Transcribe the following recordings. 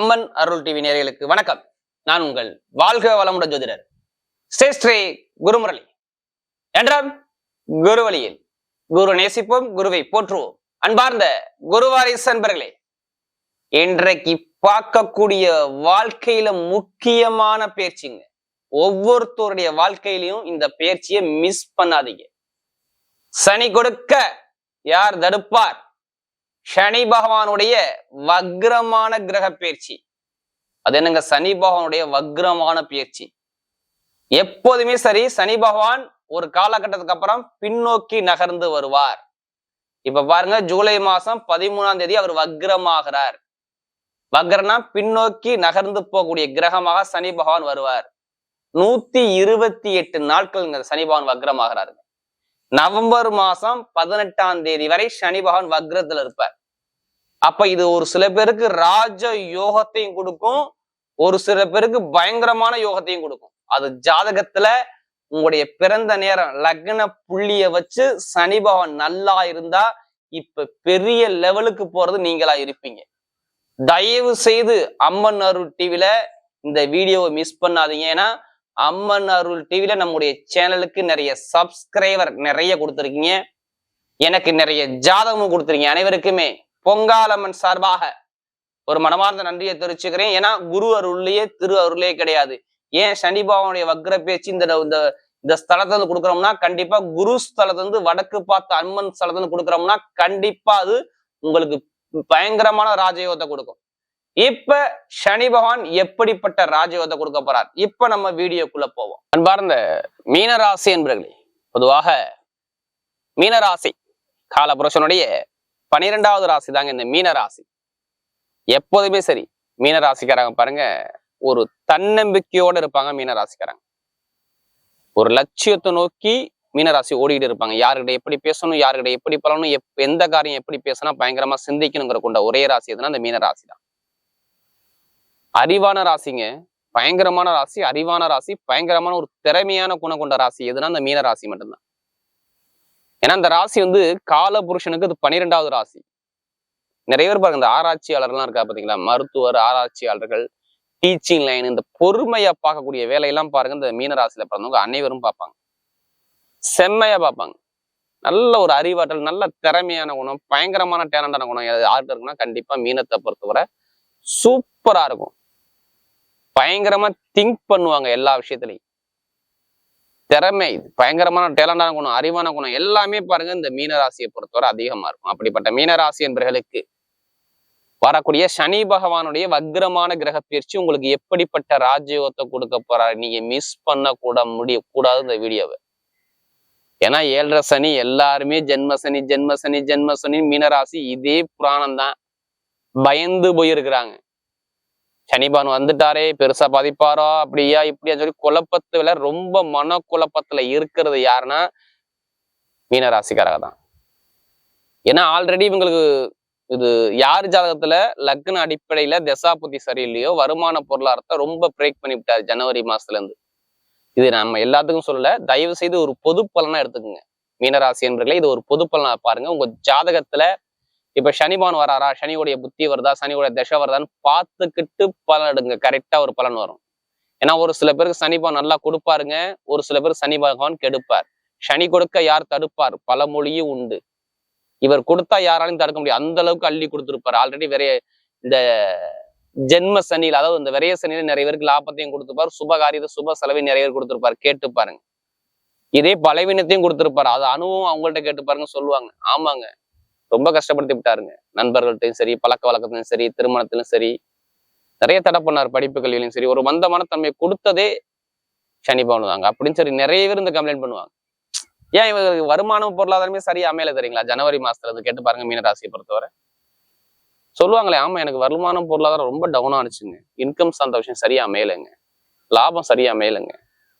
அம்மன் அருள் TV நேர்களுக்கு வணக்கம். நான் உங்கள் வாழ்க வளமுடன் ஜோதிடர் ஸ்ரீ குருமுரளி. என்றால் குரு வழியில் குரு நேசிப்போம் குருவை போற்றுவோம். அன்பார்ந்த குருவாரிஸ் அன்பர்களே இன்றைக்கு பார்க்கக்கூடிய வாழ்க்கையில முக்கியமான பேச்சுங்க ஒவ்வொருத்தருடைய வாழ்க்கையிலையும் இந்த பேச்சியை மிஸ் பண்ணாதீங்க. சனி கொடுக்க யார் தடுப்பார்? சனி பகவானுடைய வக்ரமான கிரக பயிற்சி. அது என்னங்க? சனி பகவானுடைய வக்ரமான பயிற்சி. எப்போதுமே சரி சனி பகவான் ஒரு காலகட்டத்துக்கு அப்புறம் பின்னோக்கி நகர்ந்து வருவார். இப்ப பாருங்க ஜூலை மாசம் பதிமூணாம் தேதி அவர் வக்ரமாகிறார். வக்ரனா பின்னோக்கி நகர்ந்து போகக்கூடிய கிரகமாக சனி பகவான் வருவார். நூத்தி இருபத்தி எட்டு நாட்கள் சனி பகவான் வக்ரமாகிறாருங்க. நவம்பர் மாசம் பதினெட்டாம் தேதி வரை சனி பகவான் வக்ரத்துல இருப்பார். அப்ப இது ஒரு சில பேருக்கு ராஜ யோகத்தையும் கொடுக்கும் ஒரு சில பேருக்கு பயங்கரமான யோகத்தையும் கொடுக்கும். அது ஜாதகத்துல உங்களுடைய பிறந்த நேரம் லக்ன புள்ளிய வச்சு சனி பகவான் நல்லா இருந்தா இப்ப பெரிய லெவலுக்கு போறது நீங்களா இருப்பீங்க. தயவு செய்து அம்மன் அருள் டிவில இந்த வீடியோவை மிஸ் பண்ணாதீங்க. ஏன்னா அம்மன் அருள் டிவில நம்முடைய சேனலுக்கு நிறைய சப்ஸ்கிரைபர் நிறைய கொடுத்துருக்கீங்க. எனக்கு நிறைய ஜாதகமும் கொடுத்துருக்கீங்க அனைவருக்குமே. பொங்காலம்மன் சார்பாக ஒரு மனமார்ந்த நன்றியை தெரிவிச்சுக்கிறேன். ஏன்னா குரு அருள்லயே திரு அருளே கிடையாது. ஏன் சனி பாவனுடைய வக்ர பேச்சு இந்த இந்த இந்த ஸ்தலத்துல இருந்து கொடுக்குறோம்னா கண்டிப்பா குரு ஸ்தலத்துல இருந்து வடக்கு பார்த்த அம்மன் ஸ்தலத்துல இருந்து கொடுக்குறோம்னா கண்டிப்பா அது உங்களுக்கு பயங்கரமான ராஜயோகத்தை கொடுக்கும். இப்ப சனி பகவான் எப்படிப்பட்ட ராஜயோகத்தை கொடுக்க போறார்? இப்ப நம்ம வீடியோக்குள்ள போவோம். அன்பார்ந்த மீனராசி என்பர்களே பொதுவாக மீனராசி காலபுருஷனுடைய பனிரெண்டாவது ராசி தாங்க இந்த மீனராசி எப்போதுமே சரி மீன ராசிக்காரங்க பாருங்க ஒரு தன்னம்பிக்கையோட இருப்பாங்க மீனராசிக்காரங்க ஒரு லட்சியத்தை நோக்கி மீனராசி ஓடிக்கிட்டு இருப்பாங்க. யாருக்கிட்ட எப்படி பேசணும் யாருக்கிட்ட எப்படி பழகணும் எப் எந்த காரியம் எப்படி பேசினா பயங்கரமா சிந்திக்கணுங்கிற கொண்ட ஒரே ராசி எதுனா அந்த மீனராசி தான். அறிவான ராசிங்க பயங்கரமான ராசி அறிவான ராசி பயங்கரமான ஒரு திறமையான குணம் கொண்ட ராசி எதுனா அந்த மீன ராசி மட்டும்தான். ஏன்னா அந்த ராசி வந்து கால புருஷனுக்கு அது பன்னிரெண்டாவது ராசி. நிறைய பேர் பாருங்க இந்த ஆராய்ச்சியாளர்லாம் இருக்கா பாத்தீங்களா? மருத்துவர் ஆராய்ச்சியாளர்கள் டீச்சிங் லைன் இந்த பொறுமையா பார்க்கக்கூடிய வேலையெல்லாம் பாருங்க இந்த மீன ராசியில பிறந்தவங்க அனைவரும் பார்ப்பாங்க. செம்மையா பார்ப்பாங்க. நல்ல ஒரு அறிவாற்றல் நல்ல திறமையான குணம் பயங்கரமான டேலண்டான குணம் யாருக்கு இருக்குன்னா கண்டிப்பா மீனத்தை பொறுத்தவரை சூப்பரா இருக்கும். பயங்கரமா திங்க் பண்ணுவாங்க எல்லா விஷயத்துலையும். திறமை பயங்கரமான டேலண்டான குணம் அறிவான குணம் எல்லாமே பாருங்க இந்த மீனராசியை பொறுத்தவரை அதிகமா இருக்கும். அப்படிப்பட்ட மீனராசி என்பர்களுக்கு வரக்கூடிய சனி பகவானுடைய வக்ரமான கிரக பயிற்சி உங்களுக்கு எப்படிப்பட்ட ராஜயோகத்தை கொடுக்க போறாரு நீங்க மிஸ் பண்ண கூட முடிய கூடாது இந்த வீடியோவை. ஏன்னா ஏழரை சனி எல்லாருமே ஜென்ம சனி ஜென்ம சனி ஜென்ம சனி மீனராசி இதே புராணம் தான் பயந்து போயிருக்கிறாங்க. சனிபான் வந்துட்டாரே பெருசா பாதிப்பாரா? அப்படியா இப்படியா சொல்லி குழப்பத்துல ரொம்ப மன குழப்பத்துல இருக்கிறது யாருன்னா மீனராசிக்காரக தான் ஏன்னா ஆல்ரெடி இவங்களுக்கு இது யார் ஜாதகத்துல லக்ன அடிப்படையில தசாபுத்தி சரியில்லையோ வருமான பொருளாதாரத்தை ரொம்ப பிரேக் பண்ணி விட்டாரு ஜனவரி மாசத்துல இருந்து இது நம்ம எல்லாத்துக்கும் சொல்லல. தயவு செய்து ஒரு பொது பலனா எடுத்துக்கோங்க. மீனராசி என்பர்களே இது ஒரு பொது பலனா பாருங்க. உங்க ஜாதகத்துல இப்ப சனிபான் வராரா? சனியுடைய புத்தி வருதா? சனியுடைய தசை வருதான்னு பார்த்துக்கிட்டு பலன் எடுங்க. கரெக்டா ஒரு பலன் வரும். ஏன்னா ஒரு சில பேருக்கு சனிபான் நல்லா கொடுப்பாருங்க. ஒரு சில பேருக்கு சனி பகவான் கெடுப்பார். சனி கொடுக்க யார் தடுப்பார்? பல மொழியும் உண்டு. இவர் கொடுத்தா யாராலையும் தடுக்க முடியாது. அந்த அளவுக்கு அள்ளி கொடுத்துருப்பாரு. ஆல்ரெடி விரைய இந்த ஜென்ம சனியில் அதாவது இந்த விரைய சனியில நிறைய பேருக்கு லாபத்தையும் கொடுத்துருப்பார். சுப காரியத்தை சுப செலவை நிறைய பேர் கொடுத்துருப்பாரு. கேட்டு பாருங்க. இதே பலவீனத்தையும் கொடுத்துருப்பாரு. அது அனுபவம் அவங்கள்ட்ட கேட்டு பாருங்க சொல்லுவாங்க. ஆமாங்க. ரொம்ப கஷ்டப்படுத்தி விட்டாருங்க. நண்பர்கள்ட்டையும் சரி பழக்க வழக்கத்திலும் சரி திருமணத்திலும் சரி நிறைய தடை பண்ணார் படிப்பு கல்வியிலும் சரி. ஒரு மந்தமான தன்மை கொடுத்ததே சனி பண்ணுவாங்க அப்படின்னு சரி நிறைய பேர் இந்த கம்ப்ளைண்ட் பண்ணுவாங்க. ஏன் இவங்களுக்கு வருமானம் பொருளாதாரமே சரியா அமையல தெரியுங்களா? ஜனவரி மாசத்துல இருந்து கேட்டு பாருங்க மீனராசியை பொறுத்தவரை. சொல்லுவாங்களே ஆமா எனக்கு வருமானம் பொருளாதாரம் ரொம்ப டவுன் ஆனிச்சுங்க இன்கம் சார்ந்த விஷயம் சரியா அமையலைங்க. லாபம் சரியா அமையலைங்க.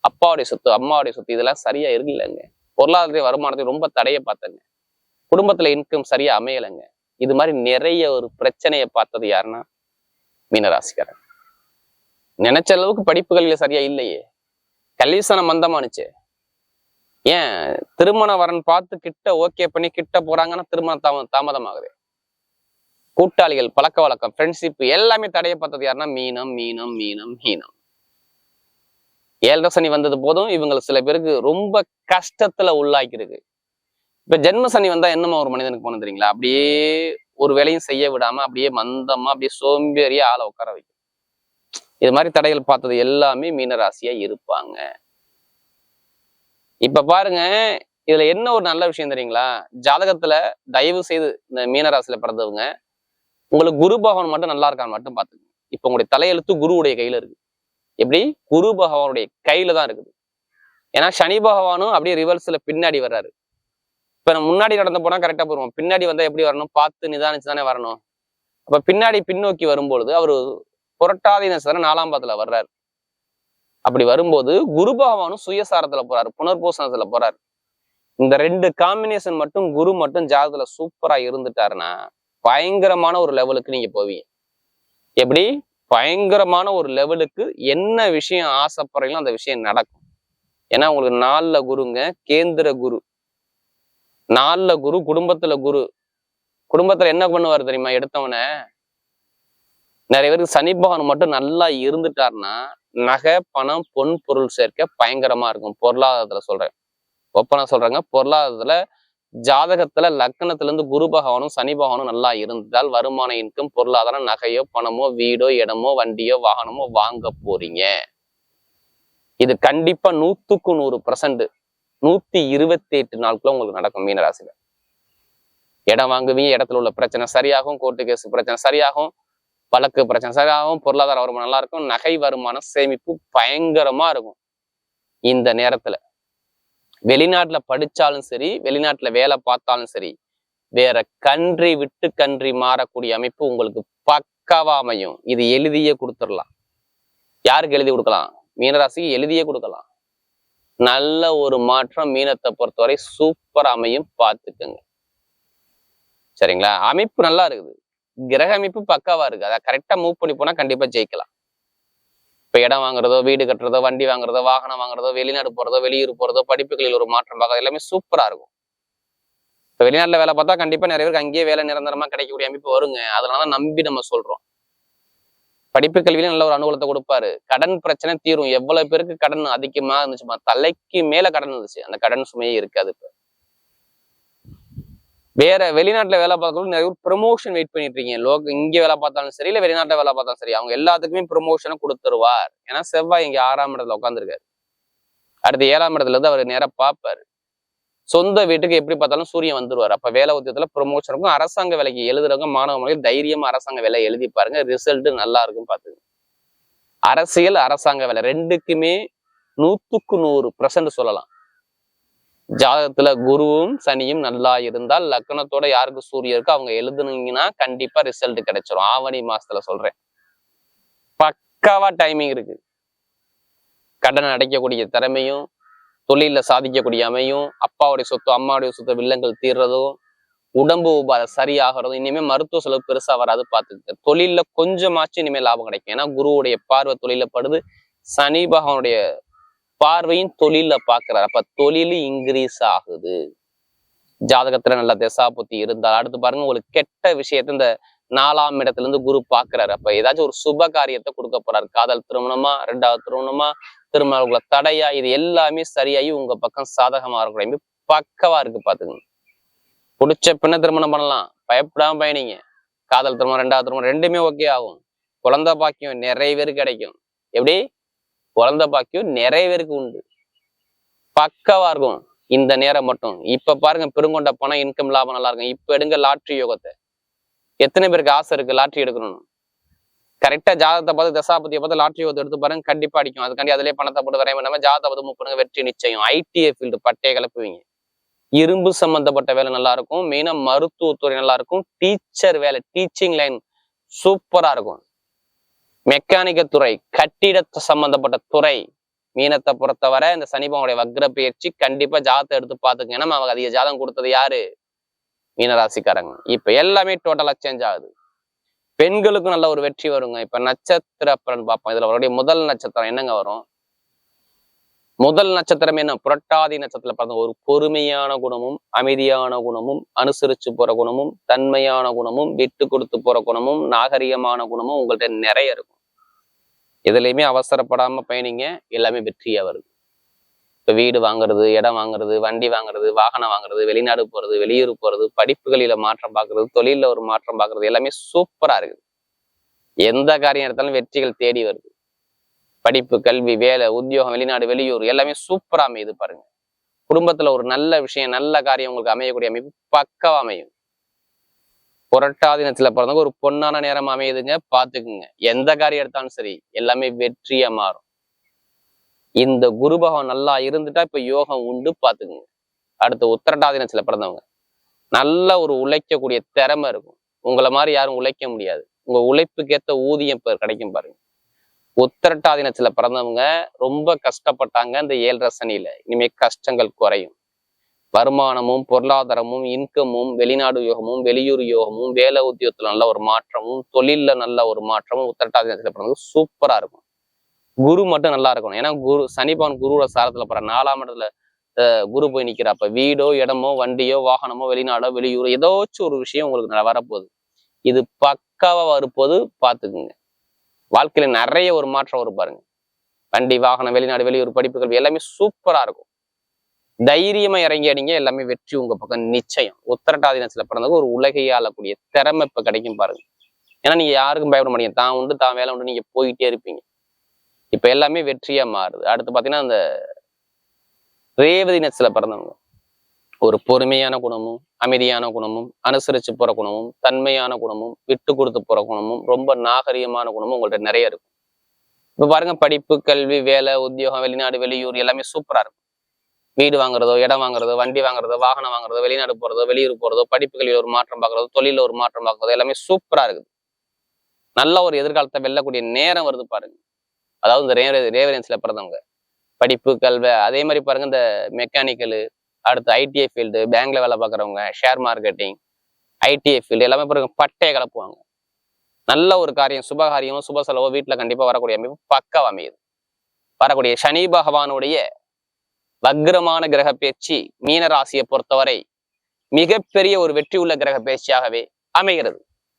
அப்பாவுடைய சொத்து அம்மாவுடைய சொத்து இதெல்லாம் சரியா இல்லைங்க பொருளாதாரத்தை வருமானத்தை ரொம்ப தடைய பார்த்தேங்க. குடும்பத்துல இன்கம் சரியா அமையலைங்க. இது மாதிரி நிறைய ஒரு பிரச்சனையை பார்த்தது யாருன்னா மீனராசிக்காரன் நினைச்ச அளவுக்கு படிப்புகள்ல சரியா இல்லையே. கல்விசனம் மந்தமானுச்சு. ஏன்? திருமண வரன் பார்த்து கிட்ட ஓகே பண்ணி கிட்ட போறாங்கன்னா திருமணம் தாம தாமதமாகுது. கூட்டாளிகள் பழக்க வழக்கம் ஃப்ரெண்ட்ஷிப் எல்லாமே தடையப்பட்டது யாருன்னா மீனம் மீனம் மீனம் மீனம். ஏழரை சனி வந்தது போதும் இவங்களை சில பேருக்கு ரொம்ப கஷ்டத்துல உள்ளாக்கி இருக்கு இப்ப ஜென்ம சனி வந்தா என்னமா ஒரு மனிதனுக்கு போன தெரியுங்களா? அப்படியே ஒரு வேலையும் செய்ய விடாம அப்படியே மந்தமா அப்படியே சோம்பேறியா ஆளை உட்கார வைக்கும். இது மாதிரி தடைகள் பார்த்தது எல்லாமே மீனராசியா இருப்பாங்க. இப்ப பாருங்க இதுல என்ன ஒரு நல்ல விஷயம் தெரியுங்களா? ஜாதகத்துல தயவு செய்து இந்த மீனராசியில பிறந்தவங்க உங்களுக்கு குரு பகவான் மட்டும் நல்லா இருக்கான்னு மட்டும் பாத்துக்கங்க இப்ப உங்களுடைய தலையெழுத்து குருவுடைய கையில இருக்கு. எப்படி? குரு பகவானுடைய கையில தான் இருக்குது. ஏன்னா சனி பகவானும் அப்படியே ரிவர்ஸ்ல பின்னாடி வர்றாரு. இப்ப நம்ம முன்னாடி நடந்து போனா கரெக்டா போயிருவோம். பின்னாடி வந்தா எப்படி வரணும்? பார்த்து நிதானிச்சு தானே வரணும். அப்ப பின்னாடி பின்னோக்கி வரும்பொழுது அவரு புரட்டாதீன நட்சத்திரம் நாலாம் பாதத்துல வர்றாரு. அப்படி வரும்போது குரு பகவானும் சுயசாரத்துல போறாரு புனர்பூசணத்துல போறாரு. இந்த ரெண்டு காம்பினேஷன் மட்டும் குரு மட்டும் ஜாதகத்துல சூப்பரா இருந்துட்டாருன்னா பயங்கரமான ஒரு லெவலுக்கு நீங்க போவீங்க. எப்படி? பயங்கரமான ஒரு லெவலுக்கு என்ன விஷயம் ஆசைப்படுறீங்களோ அந்த விஷயம் நடக்கும். ஏன்னா உங்களுக்கு நாலுல குருங்க கேந்திர குரு. நாலுல குரு குடும்பத்துல குரு. குடும்பத்துல என்ன பண்ணுவார் தெரியுமா? எடுத்தவன நிறைய பேருக்கு சனி பகவான் மட்டும் நல்லா இருந்துட்டாருன்னா நகை பணம் பொன் பொருள் சேர்க்க பயங்கரமா இருக்கும். பொருளாதாரத்துல சொல்றேன். ஒப்பனா சொல்றேங்க. பொருளாதாரத்துல ஜாதகத்துல லக்கணத்துல இருந்து குரு பகவானும் சனி பகவானும் நல்லா இருந்தால் வருமான இன்கம் பொருளாதாரம் நகையோ பணமோ வீடோ இடமோ வண்டியோ வாகனமோ வாங்க போறீங்க. இது கண்டிப்பா நூத்துக்கு நூறு பர்சன்ட் நூத்தி இருபத்தி எட்டு நாட்களும் உங்களுக்கு நடக்கும் மீனராசியில இடம் வாங்குவீங்க இடத்துல உள்ள பிரச்சனை சரியாகும் கோர்ட்டு கேஸ் பிரச்சனை சரியாகும் வழக்கு பிரச்சனை சரியாகும் பொருளாதார வருமானம் நல்லா இருக்கும் நகை வருமானம் சேமிப்பு பயங்கரமா இருக்கும். இந்த நேரத்துல. வெளிநாட்டுல படிச்சாலும் சரி வெளிநாட்டுல வேலை பார்த்தாலும் சரி வேற கன்றி விட்டு கன்றி மாறக்கூடிய அமைப்பு உங்களுக்கு பக்காவா அமையும். இது எழுதியே கொடுத்துடலாம். யாருக்கு எழுதி கொடுக்கலாம்? மீனராசிக்கு எழுதியே கொடுக்கலாம். நல்ல ஒரு மாற்றம் மீனத்தை பொறுத்தவரை சூப்பர் அமையும் பார்த்துக்கோங்க. சரிங்களா? அமைப்பு நல்லா இருக்குது. கிரக அமைப்பு பக்காவா இருக்கு அதை கரெக்டா மூவ் பண்ணி போனா கண்டிப்பா ஜெயிக்கலாம். இப்ப இடம் வாங்குறதோ வீடு கட்டுறதோ வண்டி வாங்குறதோ வாகனம் வாங்குறதோ வெளிநாடு போறதோ வெளியூர் போறதோ படிப்புகளில் ஒரு மாற்றம் பார்க்கறது எல்லாமே சூப்பரா இருக்கும். இப்ப வெளிநாட்டுல வேலை பார்த்தா கண்டிப்பா நிறைய பேருக்கு அங்கேயே வேலை நிரந்தரமா கிடைக்கக்கூடிய அமைப்பு வருங்க. அதனால நம்பி நம்ம சொல்றோம். படிப்பு கல்வியில நல்ல ஒரு அனுகூலத்தை கொடுப்பாரு. கடன் பிரச்சனை தீரும். எவ்வளவு பேருக்கு கடன் அதிகமா இருந்துச்சுமா? தலைக்கு மேல கடன் இருந்துச்சு. அந்த கடன் சுமையே இருக்காது இப்ப. வேற வெளிநாட்டுல வேலை பார்க்கறவங்க நிறைய ப்ரொமோஷன் வெயிட் பண்ணிட்டு இருக்கீங்க. லோக இங்க வேலை பார்த்தாலும் சரி இல்ல வெளிநாட்டுல வேலை பார்த்தாலும் சரி அவங்க எல்லாத்துக்குமே ப்ரொமோஷனை கொடுத்துருவார். ஏன்னா செவ்வாய் இங்க ஆறாம் இடத்துல உட்காந்துருக்காரு அடுத்து ஏழாம் இடத்துல இருந்து அவர் நேரம் பார்ப்பாரு. சொந்த வீட்டுக்கு எப்படி பார்த்தாலும் சூரியன் வந்துருவார். அப்ப வேலை உத்தியத்துல ப்ரொமோஷனுக்கும் அரசாங்க வேலைக்கு எழுதுறவங்க மாணவ மாணவிகள் தைரியமா அரசாங்க வேலை எழுதி பாருங்க. ரிசல்ட் நல்லா இருக்கும் பாத்துங்க அரசியல் அரசாங்க வேலை ரெண்டுக்குமே நூத்துக்கு நூறு பர்சன்ட் சொல்லலாம். ஜாதகத்துல குருவும் சனியும் நல்லா இருந்தால் லக்னத்தோட யாருக்கு சூரியன் இருக்கோ அவங்க எழுதுனீங்கன்னா கண்டிப்பா ரிசல்ட் கிடைச்சிரும். ஆவணி மாசத்துல சொல்றேன். பக்காவா டைமிங் இருக்கு. கடன் அடைக்கக்கூடிய திறமையும் தொழிலில் சாதிக்கக்கூடிய அமையும் அப்பாவுடைய சொத்து அம்மாவுடைய சொத்து வில்லங்கள் தீர்றதும் உடம்பு உபாதை சரியாகிறதும் இனிமே மருத்துவ செலவு பெருசா வராது பார்த்துக்கிட்டு தொழில்ல கொஞ்சமாச்சும் இனிமேல் லாபம் கிடைக்கும். ஏன்னா குருவுடைய பார்வை தொழில படுது. சனி பகவானுடைய பார்வையும் தொழில பாக்குறாரு அப்ப தொழில் இன்க்ரீஸ் ஆகுது. ஜாதகத்துல நல்ல திசாபுத்தி இருந்தால் அடுத்து பாருங்க உங்களுக்கு கெட்ட விஷயத்த இந்த நாலாம் இடத்துல இருந்து குரு பாக்குறாரு அப்ப ஏதாச்சும் ஒரு சுப காரியத்தை கொடுக்க போறாரு. காதல் திருமணமா ரெண்டாவது திருமணமா திருமணக்குள்ள தடையா இது எல்லாமே சரியாகி உங்க பக்கம் சாதகமா இருக்கிற பக்கவா இருக்கு பாத்துக்கங்க பிடிச்ச பின்ன திருமணம் பண்ணலாம். பயப்படாம பயணிங்க. காதல் திருமணம் ரெண்டாவது திருமணம் ரெண்டுமே ஓகே ஆகும். குழந்தை பாக்கியம் நிறைய பேருக்கு கிடைக்கும். எப்படி? குழந்தை பாக்கியம் நிறைய பேருக்கு உண்டு. பக்கவா இருக்கும். இந்த நேரம் மட்டும். இப்ப பாருங்க பெருங்கொண்ட பணம் இன்கம் லாபம் நல்லா இருக்கும். இப்ப எடுங்க லாட்ரி யோகத்தை. எத்தனை பேருக்கு ஆசை இருக்கு லாட்ரி எடுக்கணும்னு? கரெக்டா ஜாதகத்தை பார்த்து தசாபதியை பார்த்து லாட்ரி ஓத்து எடுத்து பாருங்க கண்டிப்பா அடிக்கும். அதுக்காண்டி அதிலே பணத்தை போட்டு வரையும் நம்ம ஜாதகத்தை பார்த்து மூவ் பண்ணுங்க வெற்றி நிச்சயம். ஐடிஐ ஃபீல்டு பட்டையை கிளப்புவீங்க. இரும்பு சம்பந்தப்பட்ட வேலை நல்லா இருக்கும். மெயினா மருத்துவத்துறை நல்லா இருக்கும். டீச்சர் வேலை டீச்சிங் லைன் சூப்பரா இருக்கும். மெக்கானிக்க துறை கட்டிட சம்பந்தப்பட்ட துறை மீனத்தை பொறுத்தவரை இந்த சனிபவனுடைய வக்ர பயிற்சி கண்டிப்பா ஜாதத்தை எடுத்து பார்த்துக்கங்க. ஏன்னா அவங்க அதிக ஜாதம் கொடுத்தது யாரு? மீனராசிக்காரங்க. இப்ப எல்லாமே டோட்டலா சேஞ்ச் ஆகுது. பெண்களுக்கும் நல்ல ஒரு வெற்றி வருங்க. இப்ப நட்சத்திர பலன் பார்ப்போம். இதுல அவருடைய முதல் நட்சத்திரம் என்னங்க வரும்? முதல் நட்சத்திரம் என்ன? புரட்டாதி நட்சத்திரம் பார்த்தோம் ஒரு பொறுமையான குணமும் அமைதியான குணமும் அனுசரிச்சு போற குணமும் தன்மையான குணமும் விட்டு கொடுத்து போற குணமும் நாகரிகமான குணமும் உங்கள்ட்ட நிறைய இருக்கும். எதுலையுமே அவசரப்படாம பயணிங்க. எல்லாமே வெற்றியா வருது. இப்போ வீடு வாங்குறது இடம் வாங்குறது வண்டி வாங்குறது வாகனம் வாங்குறது வெளிநாடு போறது வெளியூர் போறது படிப்புகளில மாற்றம் பார்க்குறது தொழில ஒரு மாற்றம் பார்க்குறது எல்லாமே சூப்பரா இருக்குது. எந்த காரியம் எடுத்தாலும் வெற்றிகள் தேடி வருது. படிப்பு கல்வி வேலை உத்தியோகம் வெளிநாடு வெளியூர் எல்லாமே சூப்பரா அமையுது பாருங்க. குடும்பத்துல ஒரு நல்ல விஷயம் நல்ல காரியம் உங்களுக்கு அமையக்கூடிய அமைப்பு பக்கவா அமையும். புரட்டாதி பிறந்தவங்க ஒரு பொன்னான நேரம் அமையுதுங்க பார்த்துக்குங்க எந்த காரியம் எடுத்தாலும் சரி எல்லாமே வெற்றியா மாறும். இந்த குரு பகவான் நல்லா இருந்துட்டா இப்ப யோகம் உண்டு பாத்துக்குங்க. அடுத்து உத்தரட்டாதி நேரத்துல பிறந்தவங்க. நல்ல ஒரு உழைக்கக்கூடிய திறமை இருக்கும். உங்களை மாதிரி யாரும் உழைக்க முடியாது. உங்க உழைப்புக்கேத்த ஊதியம் இப்போ கிடைக்கும் பாருங்க. உத்திரட்டாதி பிறந்தவங்க ரொம்ப கஷ்டப்பட்டாங்க இந்த ஏழரை சனியில. இனிமே கஷ்டங்கள் குறையும். வருமானமும் பொருளாதாரமும் இன்கமும் வெளிநாடு யோகமும் வெளியூர் யோகமும் வேலை உத்தியோகத்துல நல்ல ஒரு மாற்றமும் தொழில்ல நல்ல ஒரு மாற்றமும் உத்திரட்டாதி பிறந்தவங்க சூப்பரா இருக்கும். குரு மட்டும் நல்லா இருக்கணும். ஏன்னா குரு சனிபான் குருவோட சாரத்துல போற நாலாம் இடத்துல குரு போய் நிக்கிறப்ப வீடோ இடமோ வண்டியோ வாகனமோ வெளிநாடோ வெளியூர் ஏதோச்சும் ஒரு விஷயம் உங்களுக்கு ந- வரப்போகுது. இது பக்காவா வரும்போது பாத்துக்குங்க. வாழ்க்கையில நிறைய ஒரு மாற்றம் வரும் பாருங்க. வண்டி வாகனம் வெளிநாடு வெளியூர் படிப்புகள் எல்லாமே சூப்பரா இருக்கும். தைரியமா இறங்கி அடிங்க எல்லாமே வெற்றி உங்க பக்கம் நிச்சயம். உத்தரட்டாதினத்துல பிறந்தவங்க ஒரு உலகையே ஆளக்கூடிய திறமை இப்ப கிடைக்கும் பாருங்க. ஏன்னா நீங்க யாருக்கும் பயப்பட மாட்டீங்க. தான் உண்டு தான் வேலை உண்டு நீங்க போயிட்டே இருப்பீங்க. இப்ப எல்லாமே வெற்றியா மாறுது. அடுத்து பாத்தீங்கன்னா அந்த ரேவதி நட்சத்திர பிறந்தவங்க. ஒரு பொறுமையான குணமும் அமைதியான குணமும் அனுசரிச்சு போற குணமும் தன்மையான குணமும் விட்டு கொடுத்து போற குணமும் ரொம்ப நாகரிகமான குணமும் உங்கள்ட்ட நிறைய இருக்கும். இப்ப பாருங்க படிப்பு கல்வி வேலை உத்தியோகம் வெளிநாடு வெளியூர் எல்லாமே சூப்பரா இருக்கும். வீடு வாங்குறதோ இடம் வாங்குறதோ வண்டி வாங்குறதோ வாகனம் வாங்குறதோ வெளிநாடு போறதோ வெளியூர் போறதோ படிப்புகளில் ஒரு மாற்றம் பாக்குறதோ தொழில ஒரு மாற்றம் பார்க்கறதோ எல்லாமே சூப்பரா இருக்குது. நல்ல ஒரு எதிர்காலத்தை வெல்லக்கூடிய நேரம் வருது பாருங்க. அதாவது இந்த ரேவ ரேவரன்ஸ்ல பிறந்தவங்க. படிப்பு கல்வி அதே மாதிரி பாருங்க இந்த மெக்கானிக்கலு அடுத்து ஐடிஐ ஃபீல்டு பேங்க்ல வேலை பார்க்குறவங்க ஷேர் மார்க்கெட்டிங் ஐடிஐ ஃபீல்டு எல்லாமே பாருங்க பட்டையை கலப்புவாங்க நல்ல ஒரு காரியம் சுபகாரியமோ சுப செலவோ வீட்டில் கண்டிப்பாக வரக்கூடிய அமைப்பு பக்கம் அமையுது. வரக்கூடிய சனி பகவானுடைய வக்ரமான கிரக பேச்சு மீனராசியை பொறுத்தவரை மிகப்பெரிய ஒரு வெற்றி உள்ள கிரக பேச்சியாகவே அமைகிறது.